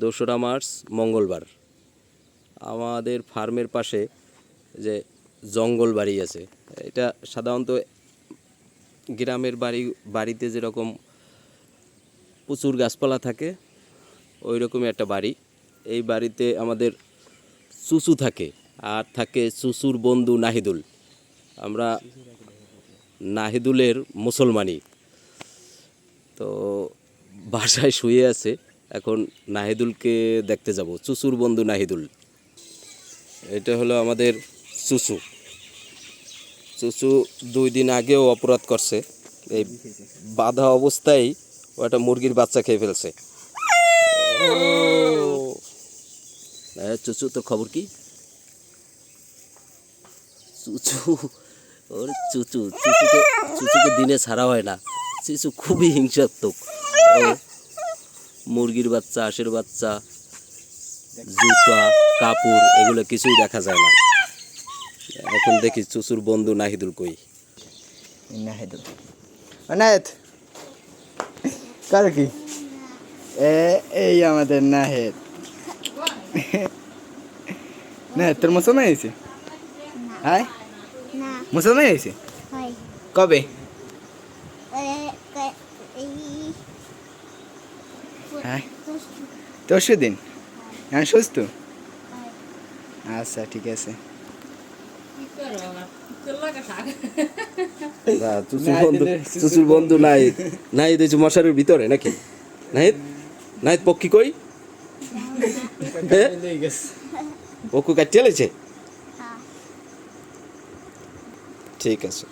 দোসরা মার্চ, মঙ্গলবার। আমাদের ফার্মের পাশে যে জঙ্গল বাড়ি আছে, এটা সাধারণত গ্রামের বাড়ি, বাড়িতে যেরকম প্রচুর গাছপালা থাকে ওই রকমই একটা বাড়ি। এই বাড়িতে আমাদের চুচু থাকে, আর থাকে চুচুর বন্ধু নাহিদুল। আমরা নাহিদুলের মুসলমানি। তো বাসায় শুয়ে আছে এখন নাহিদুলকে দেখতে যাব, চুচুর বন্ধু নাহিদুল। এটা হলো আমাদের চুচু। চুচু দুই দিন আগেও অপরাধ করছে। এই বাধা অবস্থায় ও একটা মুরগির বাচ্চা খেয়ে ফেলছে। চুচু, তোর খবর কি? চুচু, ওর চুচু, চুচুকে চুচুকে দিনে ছাড়া হয় না। চুচু খুবই হিংসাত্মক। মুরগির বাচ্চা হাঁসের বাচ্চা জুতা কাপড় এগুলো কিছুই দেখা যায় না। এখন দেখি চুচুর বন্ধু নাহিদুল কই। নাহিদ অনায়ত কার কি? এ এই আমাদের নাহেদ। নাহেদ তোর মুসলমান হয়েছে হাই না। মুসলমান হয়েছে হয়। কবে? হ্যাঁ? তরশু দিন। হ্যাঁ সুস্থ? আচ্ছা ঠিক আছে। না, চুচুর বন্ধু নাই। নাহিদ হচ্ছে মশারির ভিতরে নাকি? নাহিদ? নাহিদ পক্ষী কই? পক্ষু কাটিয়ে লেছে? ঠিক আছে।